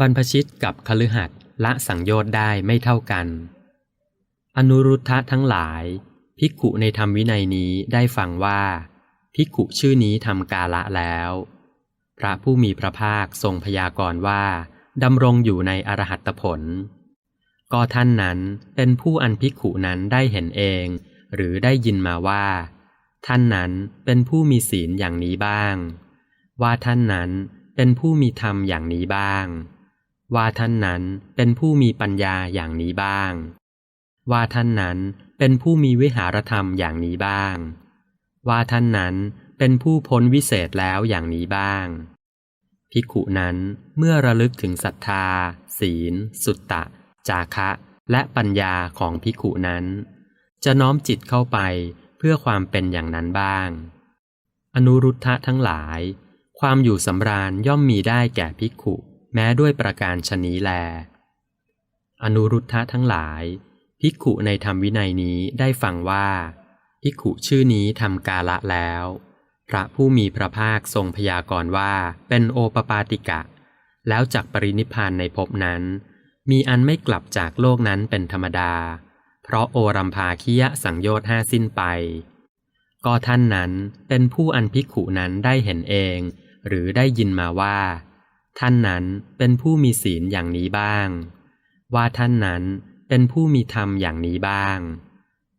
บรรพชิตกับคฤหัสถ์ละสังโยชน์ได้ไม่เท่ากัน อนุรุทธะทั้งหลาย ภิกขุในธรรมวินัยนี้ได้ฟังว่า ภิกขุชื่อนี้ทำกาละแล้ว พระผู้มีพระภาคทรงพยากรณ์ว่าดำรงอยู่ในอรหัตผล ก็ท่านนั้นเป็นผู้อันภิกขุนั้นได้เห็นเอง หรือได้ยินมาว่า ท่านนั้นเป็นผู้มีศีลอย่างนี้บ้าง ว่าท่านนั้นเป็นผู้มีธรรมอย่างนี้บ้าง ว่าท่านนั้นเป็นผู้มีปัญญาอย่างนี้บ้าง ว่าท่านนั้นเป็นผู้มีวิหารธรรมอย่างนี้บ้าง ว่าท่านนั้นเป็นผู้พ้นวิเศษแล้วอย่างนี้บ้าง ภิกขุนั้นเมื่อระลึกถึงศรัทธา ศีล สุตตะ จาคะ และปัญญาของภิกขุนั้น จะน้อมจิตเข้าไปเพื่อความเป็นอย่างนั้นบ้าง อนุรุทธะทั้งหลาย ความอยู่สำราญย่อมมีได้แก่ภิกขุ แม้ด้วยประการชนี้แล อนุรุทธะทั้งหลาย ภิกขุในธรรมวินัยนี้ได้ฟังว่า ภิกขุชื่อนี้ทำกาละแล้ว พระผู้มีพระภาคทรงพยากรณ์ว่าเป็นโอปปาติกะ แล้วจากปรินิพานในภพนั้น มีอันไม่กลับจากโลกนั้นเป็นธรรมดา เพราะโอรัมภาคิยะสังโยชน์ห้าสิ้นไป ก็ท่านนั้นเป็นผู้อันภิกขุนั้นได้เห็นเอง หรือได้ยินมาว่า ท่านนั้นเป็นผู้มีศีลอย่างนี้บ้าง ว่าท่านนั้นเป็นผู้มีธรรมอย่างนี้บ้าง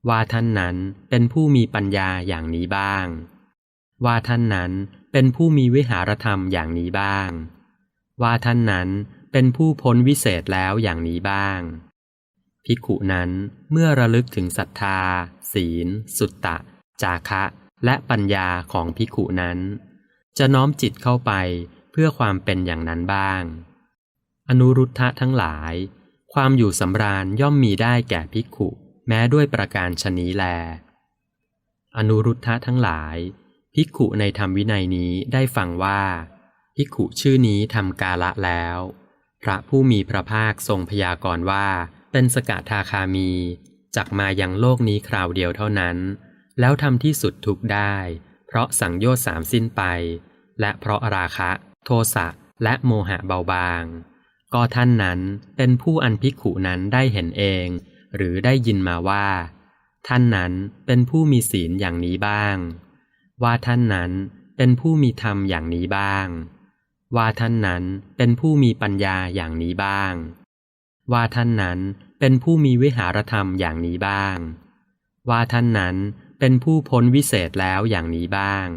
ว่าท่านนั้นเป็นผู้มีปัญญาอย่างนี้บ้าง ว่าท่านนั้นเป็นผู้มีวิหารธรรมอย่างนี้บ้าง ว่าท่านนั้นเป็นผู้พ้นวิเศษแล้วอย่างนี้บ้าง ภิกขุนั้นเมื่อระลึกถึงศรัทธา ศีล สุตตะ จาคะ และปัญญาของภิกขุนั้น จะน้อมจิตเข้าไป พื่อความเป็นอย่างนั้นบ้าง อนุรุทธะทั้งหลาย ความอยู่สำราญย่อมมีได้แก่ภิกขุ แม้ด้วยประการชนี้แล อนุรุทธะทั้งหลาย ภิกขุในธรรมวินัยนี้ได้ฟังว่า ภิกขุชื่อนี้ทำกาละแล้ว พระผู้มีพระภาคทรงพยากรณ์ว่า เป็นสกทาคามี จักมายังโลกนี้คราวเดียวเท่านั้น แล้วทำที่สุดทุกได้ เพราะสังโยชน์สามสิ้นไป และเพราะราคะ โทสะและโมหะเบาบาง ก็ท่านนั้นเป็นผู้อันภิกขุนั้นได้เห็นเอง หรือได้ยินมาว่า ท่านนั้นเป็นผู้มีศีลอย่างนี้บ้าง ว่าท่านนั้นเป็นผู้มีธรรมอย่างนี้บ้าง ว่าท่านนั้นเป็นผู้มีปัญญาอย่างนี้บ้าง ว่าท่านนั้นเป็นผู้มีวิหารธรรมอย่างนี้บ้าง ว่าท่านนั้นเป็นผู้พ้นวิเศษแล้วอย่างนี้บ้าง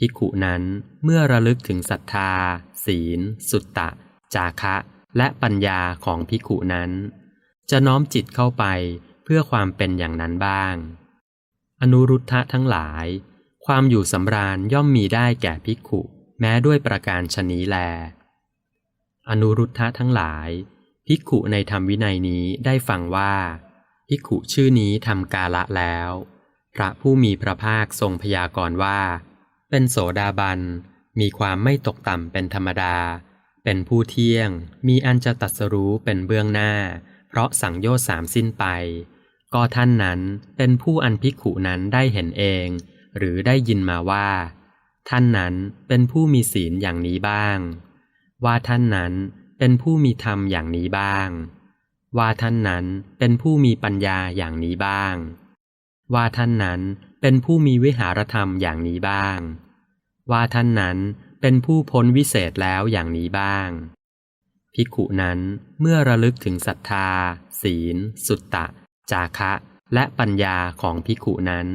ภิกขุนั้นเมื่อระลึกถึงศรัทธา ศีล สุตตะ จาคะ และปัญญาของภิกขุนั้น จะน้อมจิตเข้าไปเพื่อความเป็นอย่างนั้นบ้าง อนุรุทธะทั้งหลาย ความอยู่สำราญย่อมมีได้แก่ภิกขุ แม้ด้วยประการชนีแล อนุรุทธะทั้งหลาย ภิกขุในธรรมวินัยนี้ได้ฟังว่า ภิกขุชื่อนี้ทำกาละแล้ว พระผู้มีพระภาคทรงพยากรณ์ว่า เป็นโสดาบัน มีความไม่ตกต่ำเป็นธรรมดา เป็นผู้เที่ยง มีอันจะตัดสรู้เป็นเบื้องหน้า เพราะสังโยชน์สามสิ้นไป ก็ท่านนั้นเป็นผู้อันภิกขุนั้นได้เห็นเอง หรือได้ยินมาว่า ท่านนั้นเป็นผู้มีศีลอย่างนี้บ้าง ว่าท่านนั้นเป็นผู้มีธรรมอย่างนี้บ้าง ว่าท่านนั้นเป็นผู้มีปัญญาอย่างนี้บ้าง ว่าท่านนั้น เป็นผู้มีวิหารธรรมอย่างนี้บ้าง ว่าท่านนั้นเป็นผู้พ้นวิเศษแล้วอย่างนี้บ้าง ภิกขุนั้นเมื่อระลึกถึงศรัทธา ศีล สุตตะ จาคะ และปัญญาของภิกขุนั้น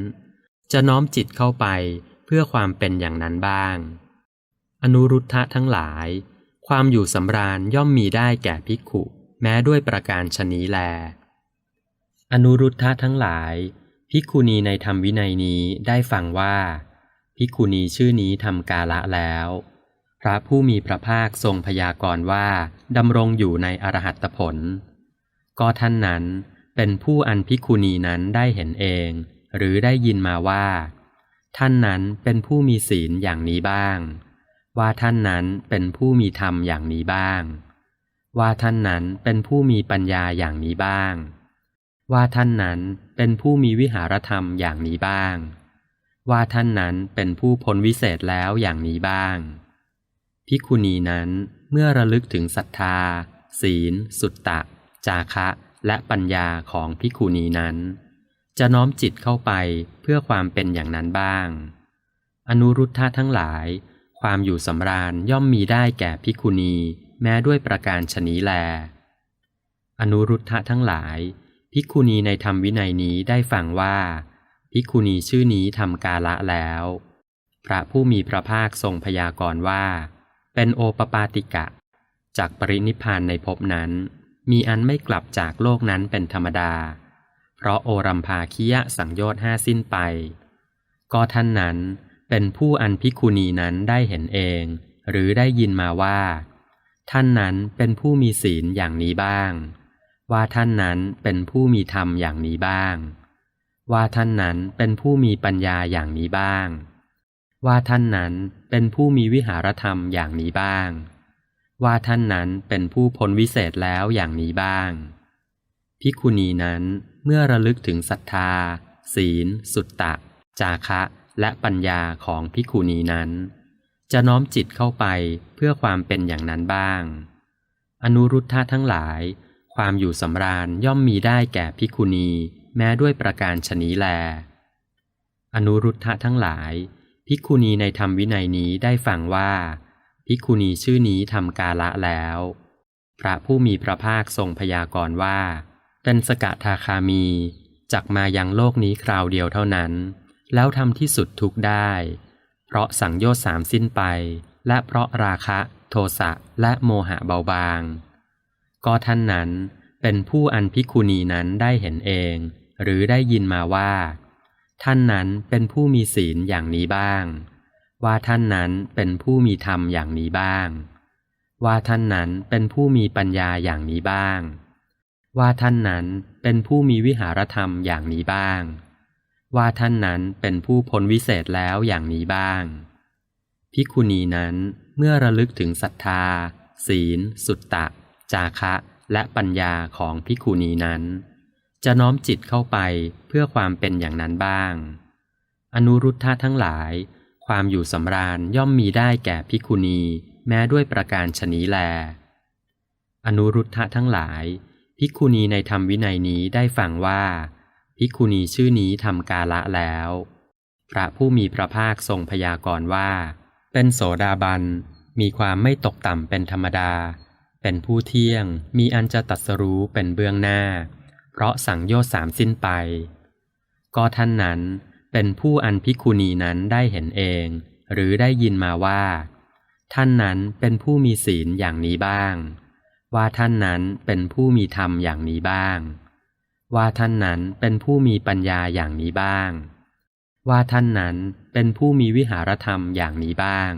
จะน้อมจิตเข้าไปเพื่อความเป็นอย่างนั้นบ้าง อนุรุทธะทั้งหลาย ความอยู่สำราญย่อมมีได้แก่ภิกขุ แม้ด้วยประการชนี้แล อนุรุทธะทั้งหลาย ภิกขุณีในธรรมวินัยนี้ได้ฟังว่า ภิกขุณีชื่อนี้ทำกาละแล้ว พระผู้มีพระภาคทรงพยากรณ์ว่าดำรงอยู่ในอรหัตผล ก็ท่านนั้นเป็นผู้อันภิกขุณีนั้นได้เห็นเอง หรือได้ยินมาว่า ท่านนั้นเป็นผู้มีศีลอย่างนี้บ้าง ว่าท่านนั้นเป็นผู้มีธรรมอย่างนี้บ้าง ว่าท่านนั้นเป็นผู้มีปัญญาอย่างนี้บ้าง ว่าท่านนั้นเป็นผู้มีวิหารธรรมอย่างนี้บ้าง ว่าท่านนั้นเป็นผู้พ้นวิเศษแล้วอย่างนี้บ้างภิกุณีนั้นเมื่อระลึกถึงศรัทธา ศีล สุตตะ จาคะ และปัญญาของภิกุณีนั้น จะน้อมจิตเข้าไปเพื่อความเป็นอย่างนั้นบ้าง อนุรุทธะทั้งหลาย ความอยู่สำราญย่อมมีได้แก่ภิกุณีแม้ด้วยประการชนีแล อนุรุทธะทั้งหลาย ภิกขุณีในธรรมวินัยนี้ได้ฟังว่า ภิกขุณีชื่อนี้ทำกาละแล้ว พระผู้มีพระภาคทรงพยากรณ์ว่า เป็นโอปปาติกะ จากปรินิพานในภพนั้น มีอันไม่กลับจากโลกนั้นเป็นธรรมดา เพราะโอรัมภาคิยะสังโยชน์ห้าสิ้นไป ก็ท่านนั้นเป็นผู้อันภิกขุณีนั้นได้เห็นเอง หรือได้ยินมาว่า ท่านนั้นเป็นผู้มีศีลอย่างนี้บ้าง ว่าท่านนั้นเป็นผู้มีธรรมอย่างนี้บ้าง ว่าท่านนั้นเป็นผู้มีปัญญาอย่างนี้บ้าง ว่าท่านนั้นเป็นผู้มีวิหารธรรมอย่างนี้บ้าง ว่าท่านนั้นเป็นผู้พ้นวิเศษแล้วอย่างนี้บ้างภิกขุณีนั้นเมื่อระลึกถึงศรัทธา ศีล สุตตะ จาคะ และปัญญาของภิกขุณีนั้น จะน้อมจิตเข้าไปเพื่อความเป็นอย่างนั้นบ้าง อนุรุทธะทั้งหลาย ความอยู่สำราญย่อมมีได้แก่ภิกุณี แม้ด้วยประการชนีแล อนุรุทธะทั้งหลายภิกุณีในธรรมวินัยนี้ได้ฟังว่าภิกุณีชื่อนี้ทำกาละแล้ว พระผู้มีพระภาคทรงพยากรณ์ว่า เป็นสกทาคามีจักมายังโลกนี้คราวเดียวเท่านั้น แล้วทำที่สุดทุกได้ เพราะสังโยชน์สามสิ้นไป และเพราะราคะ โทสะและโมหะเบาบาง ก็ท่านนั้นเป็นผู้อันภิกขุณีนั้นได้เห็นเอง หรือได้ยินมาว่า ท่านนั้นเป็นผู้มีศีลอย่างนี้บ้าง ว่าท่านนั้นเป็นผู้มีธรรมอย่างนี้บ้าง ว่าท่านนั้นเป็นผู้มีปัญญาอย่างนี้บ้าง ว่าท่านนั้นเป็นผู้มีวิหารธรรมอย่างนี้บ้าง ว่าท่านนั้นเป็นผู้พ้นวิเศษแล้วอย่างนี้บ้างภิกขุณีนั้นเมื่อระลึกถึงศรัทธา ศีล สุตตะ จาคะและปัญญาของภิกุณีนั้น จะน้อมจิตเข้าไปเพื่อความเป็นอย่างนั้นบ้าง อนุรุทธะทั้งหลาย ความอยู่สำราญย่อมมีได้แก่ภิกุณีแม้ด้วยประการชนีแล อนุรุทธะทั้งหลายภิกุณีในธรรมวินัยนี้ได้ฟังว่าภิกุณีชื่อนี้ทำกาละแล้ว พระผู้มีพระภาคทรงพยากรณ์ว่า เป็นโสดาบันมีความไม่ตกต่ำเป็นธรรมดา เป็นผู้เที่ยงมีอันจะตัดสรู้เป็นเบื้องหน้า เพราะสังโยชน์สามสิ้นไป ก็ท่านนั้นเป็นผู้อันภิกขุณีนั้นได้เห็นเอง หรือได้ยินมาว่า ท่านนั้นเป็นผู้มีศีลอย่างนี้บ้าง ว่าท่านนั้นเป็นผู้มีธรรมอย่างนี้บ้าง ว่าท่านนั้นเป็นผู้มีปัญญาอย่างนี้บ้าง ว่าท่านนั้นเป็นผู้มีวิหารธรรมอย่างนี้บ้าง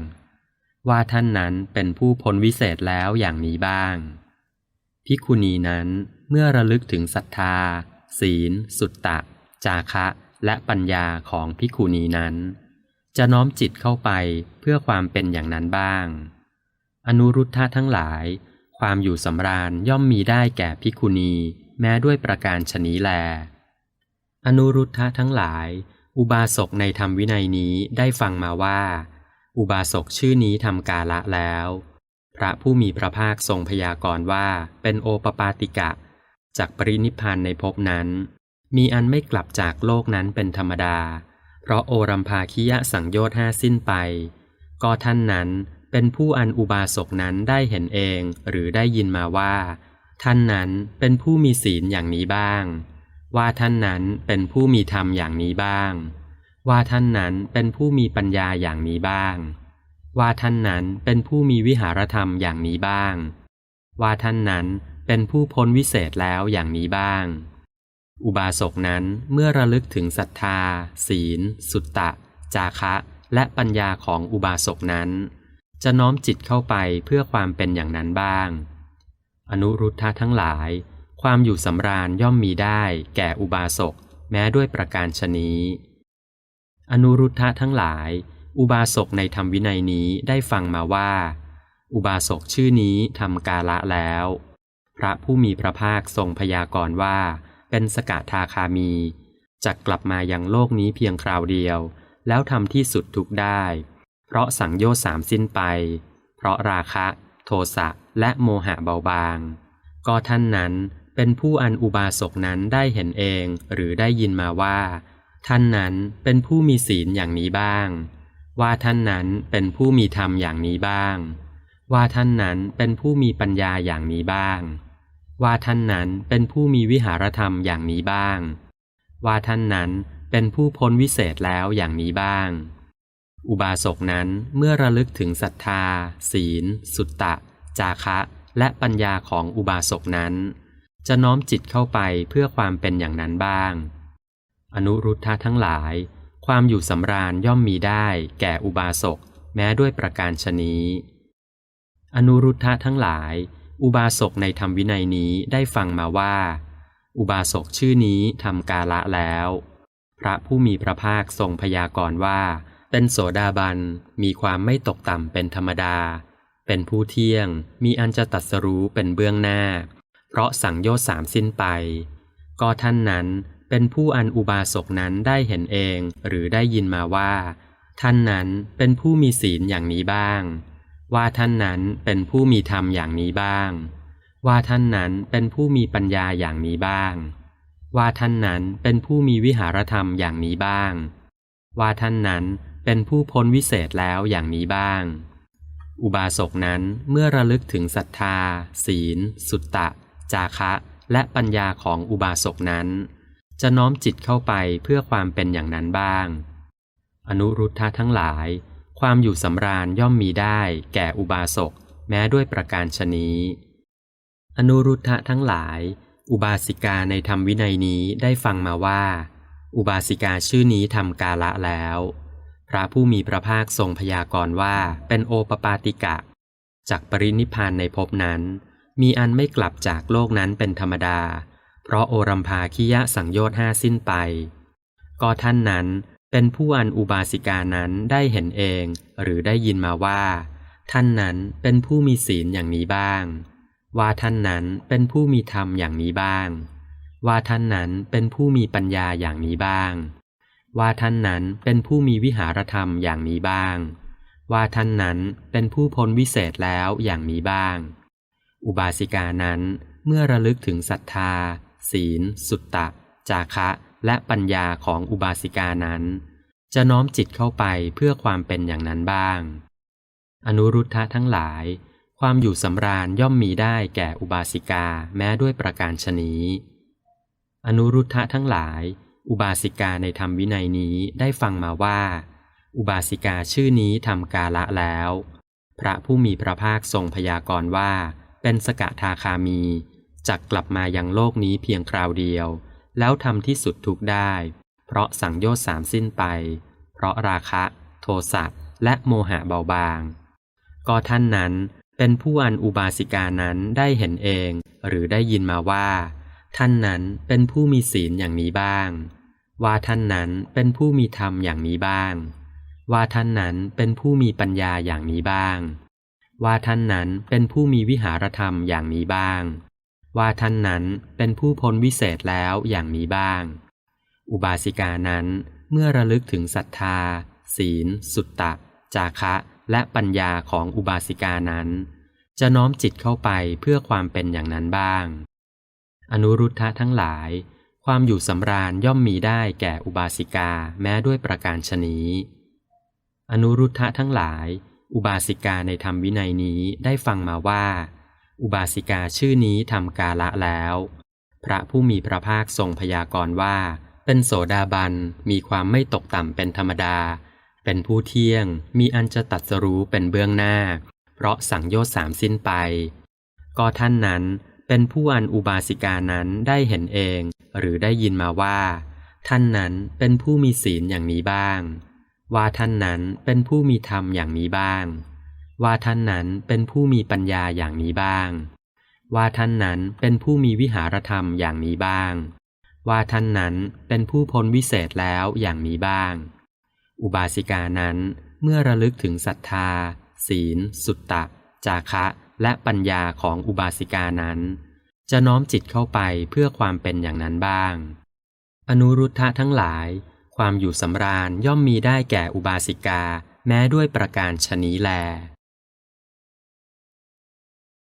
ว่าท่านนั้นเป็นผู้พ้นวิเศษแล้วอย่างนี้บ้างภิกุณีนั้นเมื่อระลึกถึงศรัทธา ศีล สุตตะ จาคะ และปัญญาของภิกุณีนั้น จะน้อมจิตเข้าไปเพื่อความเป็นอย่างนั้นบ้าง อนุรุทธะทั้งหลาย ความอยู่สำราญย่อมมีได้แก่ภิกุณี แม้ด้วยประการชนีแล อนุรุทธะทั้งหลาย อุบาสกในธรรมวินัยนี้ได้ฟังมาว่า อุบาสกชื่อนี้ทำกาละแล้ว พระผู้มีพระภาคทรงพยากรณ์ว่าเป็นโอปปาติกะ จากปรินิพานในภพนั้น มีอันไม่กลับจากโลกนั้นเป็นธรรมดา เพราะโอรัมภาคิยะสังโยชน์ห้าสิ้นไป ก็ท่านนั้นเป็นผู้อันอุบาสกนั้นได้เห็นเองหรือได้ยินมาว่า ท่านนั้นเป็นผู้มีศีลอย่างนี้บ้าง ว่าท่านนั้นเป็นผู้มีธรรมอย่างนี้บ้าง ว่าท่านนั้นเป็นผู้มีปัญญาอย่างนี้บ้าง ว่าท่านนั้นเป็นผู้มีวิหารธรรมอย่างนี้บ้าง ว่าท่านนั้นเป็นผู้พ้นวิเศษแล้วอย่างนี้บ้าง อุบาสกนั้นเมื่อระลึกถึงศรัทธา ศีล สุตตะ จาคะ และปัญญาของอุบาสกนั้น จะน้อมจิตเข้าไปเพื่อความเป็นอย่างนั้นบ้าง อนุรุทธะทั้งหลาย ความอยู่สำราญย่อมมีได้แก่อุบาสกแม้ด้วยประการชนี้ อนุรุทธะทั้งหลาย อุบาสกในธรรมวินัยนี้ได้ฟังมาว่า อุบาสกชื่อนี้ทำกาละแล้ว พระผู้มีพระภาคทรงพยากรณ์ว่า เป็นสกทาคามีจะกลับมายังโลกนี้เพียงคราวเดียว แล้วทำที่สุดทุกได้ เพราะสังโยชน์สามสิ้นไป เพราะราคะ โทสะและโมหะเบาบาง ก็ท่านนั้นเป็นผู้อันอุบาสกนั้นได้เห็นเองหรือได้ยินมาว่า ท่านนั้นเป็นผู้มีศีลอย่างนี้บ้าง ว่าท่านนั้นเป็นผู้มีธรรมอย่างนี้บ้าง ว่าท่านนั้นเป็นผู้มีปัญญาอย่างนี้บ้าง ว่าท่านนั้นเป็นผู้มีวิหารธรรมอย่างนี้บ้าง ว่าท่านนั้นเป็นผู้พ้นวิเศษแล้วอย่างนี้บ้าง อุบาสกนั้นเมื่อระลึกถึงศรัทธา ศีล สุตตะ จาคะ และปัญญาของอุบาสกนั้น จะน้อมจิตเข้าไปเพื่อความเป็นอย่างนั้นบ้าง อนุรุทธะทั้งหลาย ความอยู่สำราญย่อมมีได้แก่อุบาสกแม้ด้วยประการชนี้ อนุรุทธะทั้งหลาย อุบาสกในธรรมวินัยนี้ได้ฟังมาว่า อุบาสกชื่อนี้ทำกาละแล้ว พระผู้มีพระภาคทรงพยากรณ์ว่า เป็นโสดาบันมีความไม่ตกต่ำเป็นธรรมดา เป็นผู้เที่ยงมีอันจะตัดสรู้เป็นเบื้องหน้า เพราะสังโยชน์สามสิ้นไป ก็ท่านนั้น เป็นผู้อันอุบาสกนั้นได้เห็นเองหรือได้ยินมาว่า ท่านนั้นเป็นผู้มีศีลอย่างนี้บ้าง ว่าท่านนั้นเป็นผู้มีธรรมอย่างนี้บ้าง ว่าท่านนั้นเป็นผู้มีปัญญาอย่างนี้บ้าง ว่าท่านนั้นเป็นผู้มีวิหารธรรมอย่างนี้บ้าง ว่าท่านนั้นเป็นผู้พ้นวิเศษแล้วอย่างนี้บ้าง อุบาสกนั้นเมื่อระลึกถึงศรัทธา ศีล สุตตะ จาคะ และปัญญาของอุบาสกนั้น จะน้อมจิตเข้าไปเพื่อความเป็นอย่างนั้นบ้าง อนุรุทธะทั้งหลาย ความอยู่สำราญย่อมมีได้ แก่อุบาสกแม้ด้วยประการชนี้ อนุรุทธะทั้งหลาย อุบาสิกาในธรรมวินัยนี้ได้ฟังมาว่า อุบาสิกาชื่อนี้ทำกาละแล้ว พระผู้มีพระภาคทรงพยากรณ์ว่าเป็นโอปปาติกะ จากปรินิพพานในภพนั้น มีอันไม่กลับจากโลกนั้นเป็นธรรมดา เพราะโอรัมภาคิยะสังโยชน์ห้าสิ้นไป ก็ท่านนั้นเป็นผู้อันอุบาสิกานั้นได้เห็นเองหรือได้ยินมาว่า ท่านนั้นเป็นผู้มีศีลอย่างนี้บ้าง ว่าท่านนั้นเป็นผู้มีธรรมอย่างนี้บ้าง ว่าท่านนั้นเป็นผู้มีปัญญาอย่างนี้บ้าง ว่าท่านนั้นเป็นผู้มีวิหารธรรมอย่างนี้บ้าง ว่าท่านนั้นเป็นผู้พ้นวิเศษแล้วอย่างนี้บ้าง อุบาสิกานั้นเมื่อระลึกถึงศรัทธา ศีล สุตตะ จาคะ และปัญญาของอุบาสิกานั้น จะน้อมจิตเข้าไปเพื่อความเป็นอย่างนั้นบ้าง อนุรุทธะทั้งหลาย ความอยู่สำราญย่อมมีได้แก่อุบาสิกาแม้ด้วยประการชนีอนุรุทธะทั้งหลาย อุบาสิกาในธรรมวินัยนี้ได้ฟังมาว่า อุบาสิกาชื่อนี้ทำกาละแล้ว พระผู้มีพระภาคทรงพยากรณ์ว่า เป็นสกทาคามี จักกลับมายังโลกนี้เพียงคราวเดียว แล้วทำที่สุดทุกได้ เพราะสังโยชน์สามสิ้นไป เพราะราคะ โทสะและโมหะเบาบาง ก็ท่านนั้นเป็นผู้อันอุบาสิกานั้นได้เห็นเอง หรือได้ยินมาว่า ท่านนั้นเป็นผู้มีศีลอย่างนี้บ้าง ว่าท่านนั้นเป็นผู้มีธรรมอย่างนี้บ้าง ว่าท่านนั้นเป็นผู้มีปัญญาอย่างนี้บ้าง ว่าท่านนั้นเป็นผู้มีวิหารธรรมอย่างนี้บ้าง ว่าท่านนั้นเป็นผู้พ้นวิเศษแล้วอย่างนี้บ้าง อุบาสิกานั้นเมื่อระลึกถึงศรัทธา ศีล สุตตะ จาคะ และปัญญาของอุบาสิกานั้น จะน้อมจิตเข้าไปเพื่อความเป็นอย่างนั้นบ้าง อนุรุทธะทั้งหลาย ความอยู่สำราญย่อมมีได้แก่อุบาสิกาแม้ด้วยประการชนีอนุรุทธะทั้งหลาย อุบาสิกาในธรรมวินัยนี้ได้ฟังมาว่า อุบาสิกาชื่อนี้ทำกาละแล้ว พระผู้มีพระภาคทรงพยากรณ์ว่า เป็นโสดาบันมีความไม่ตกต่ำเป็นธรรมดา เป็นผู้เที่ยง มีอันจะตัดสรู้เป็นเบื้องหน้า เพราะสังโยชน์สามสิ้นไป ก็ท่านนั้นเป็นผู้อันอุบาสิกานั้นได้เห็นเอง หรือได้ยินมาว่า ท่านนั้นเป็นผู้มีศีลอย่างนี้บ้าง ว่าท่านนั้นเป็นผู้มีธรรมอย่างนี้บ้าง ว่าท่านนั้นเป็นผู้มีปัญญาอย่างนี้บ้าง ว่าท่านนั้นเป็นผู้มีวิหารธรรมอย่างนี้บ้าง ว่าท่านนั้นเป็นผู้พ้นวิเศษแล้วอย่างนี้บ้าง อุบาสิกานั้นเมื่อระลึกถึงศรัทธา ศีล สุตตะ จาคะ และปัญญาของอุบาสิกานั้น จะน้อมจิตเข้าไปเพื่อความเป็นอย่างนั้นบ้าง อนุรุทธะทั้งหลาย ความอยู่สำราญย่อมมีได้แก่อุบาสิกาแม้ด้วยประการชนีแล